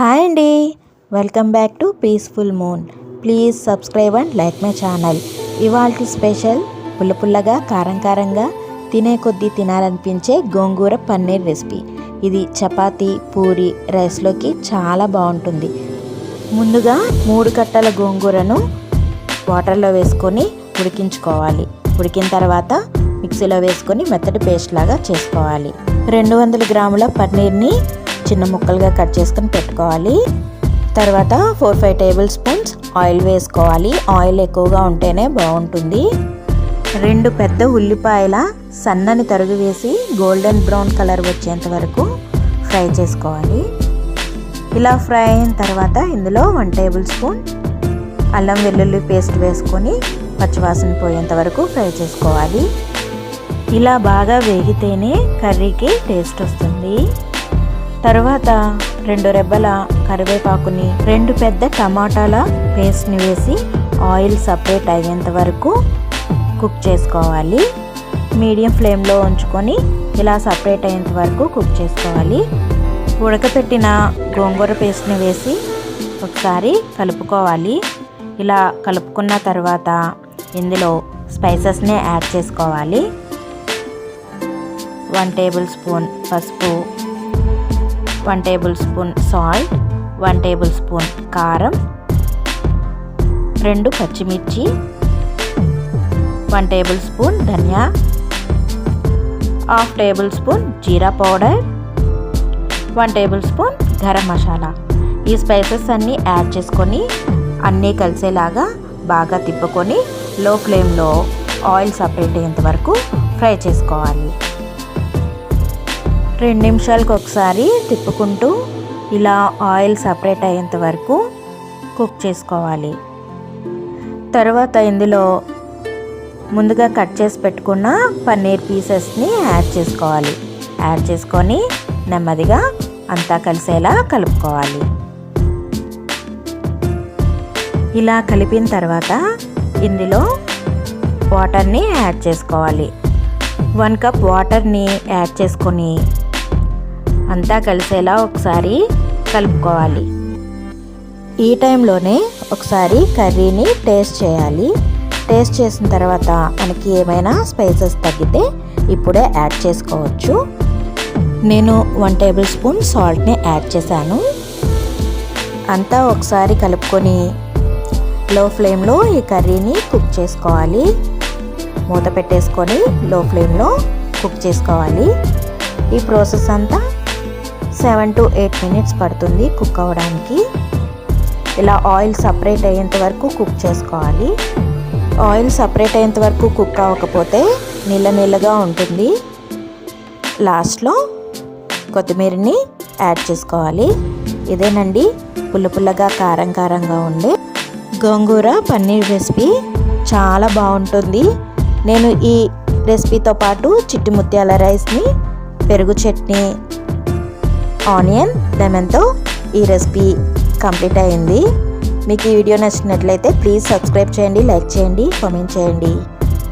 Hi అండి. Welcome back to peaceful moon please subscribe and like my channel ఇవాళ special పుల్ల పుల్లగా కారం కారంగా తినే కొద్దీ తినాలనిపించే గోంగూర పన్నీర్ రెసిపీ ఇది చపాతి పూరి రైస్లోకి చాలా బాగుంటుంది. ముందుగా మూడు కట్టల గోంగూరను వాటర్లో వేసుకొని ఉడికించుకోవాలి. ఉడికిన తర్వాత మిక్సీలో వేసుకొని మెత్తటి పేస్ట్ లాగా చేసుకోవాలి. రెండు వందల గ్రాముల పన్నీర్ని చిన్న ముక్కలుగా కట్ చేసుకొని పెట్టుకోవాలి. తర్వాత four five tablespoons oil వేసుకోవాలి. ఆయిల్ ఎక్కువగా ఉంటేనే బాగుంటుంది. రెండు పెద్ద ఉల్లిపాయల సన్నని తరుగు వేసి గోల్డెన్ బ్రౌన్ కలర్ వచ్చేంత వరకు ఫ్రై చేసుకోవాలి. ఇలా ఫ్రై అయిన తర్వాత ఇందులో వన్ టేబుల్ స్పూన్ అల్లం వెల్లుల్లి పేస్ట్ వేసుకొని పచ్చివాసన పోయేంత వరకు ఫ్రై చేసుకోవాలి. ఇలా బాగా వేగితేనే కర్రీకి టేస్ట్ వస్తుంది. తర్వాత రెండు రెబ్బల కరివేపాకుని రెండు పెద్ద టమాటాల పేస్ట్ని వేసి ఆయిల్ సపరేట్ అయ్యేంత వరకు కుక్ చేసుకోవాలి. మీడియం ఫ్లేమ్లో ఉంచుకొని ఇలా సపరేట్ అయ్యేంత వరకు కుక్ చేసుకోవాలి. ఉడకపెట్టిన గోంగూర పేస్ట్ని వేసి ఒకసారి కలుపుకోవాలి. ఇలా కలుపుకున్న తర్వాత ఇందులో స్పైసెస్ని యాడ్ చేసుకోవాలి. వన్ టేబుల్ స్పూన్ పసుపు one tablespoon salt one tablespoon కారం రెండు పచ్చిమిర్చి వన్ టేబుల్ స్పూన్ ధనియా హాఫ్ టేబుల్ స్పూన్ జీరా powder one tablespoon garam masala. ఈ స్పైసెస్ అన్నీ యాడ్ చేసుకొని అన్నీ కలిసేలాగా బాగా తిప్పుకొని లో ఫ్లేమ్లో ఆయిల్ సపరేట్ అయ్యేంత వరకు ఫ్రై చేసుకోవాలి. రెండు నిమిషాలకు ఒకసారి తిప్పుకుంటూ ఇలా ఆయిల్ సపరేట్ అయ్యేంత వరకు కుక్ చేసుకోవాలి. తర్వాత ఇందులో ముందుగా కట్ చేసి పెట్టుకున్న పన్నీర్ పీసెస్ని యాడ్ చేసుకోవాలి. యాడ్ చేసుకొని నెమ్మదిగా అంతా కలిసేలా కలుపుకోవాలి. ఇలా కలిపిన తర్వాత ఇందులో వాటర్ని యాడ్ చేసుకోవాలి. వన్ కప్ వాటర్ని యాడ్ చేసుకొని అంతా కలిసేలా ఒకసారి కలుపుకోవాలి. ఈ టైంలోనే ఒకసారి కర్రీని టేస్ట్ చేయాలి. టేస్ట్ చేసిన తర్వాత మనకి ఏమైనా స్పైసెస్ తగ్గితే ఇప్పుడే యాడ్ చేసుకోవచ్చు. నేను వన్ టేబుల్ స్పూన్ సాల్ట్ని యాడ్ చేశాను. అంతా ఒకసారి కలుపుకొని లో ఫ్లేమ్లో ఈ కర్రీని కుక్ చేసుకోవాలి. మూత పెట్టేసుకొని లో ఫ్లేమ్లో కుక్ చేసుకోవాలి. ఈ ప్రాసెస్ అంతా సెవెన్ టు ఎయిట్ మినిట్స్ పడుతుంది కుక్ అవ్వడానికి ఇలా ఆయిల్ సపరేట్ అయ్యేంత వరకు కుక్ చేసుకోవాలి. ఆయిల్ సపరేట్ అయ్యేంత వరకు కుక్ అవ్వకపోతే నీళ్ళ నీళ్ళగా ఉంటుంది. లాస్ట్లో కొత్తిమీరని యాడ్ చేసుకోవాలి. ఇదేనండి పుల్ల పుల్లగా కారం కారంగా ఉండే గోంగూర పన్నీర్ రెసిపీ. చాలా బాగుంటుంది. నేను ఈ రెసిపీతో పాటు చిట్టి ముత్యాల రైస్ని పెరుగు చట్నీ ఆనియన్ లెమన్తో ఈ రెసిపీ కంప్లీట్ అయింది. మీకు ఈ వీడియో నచ్చినట్లయితే ప్లీజ్ సబ్స్క్రైబ్ చేయండి లైక్ చేయండి కామెంట్ చేయండి.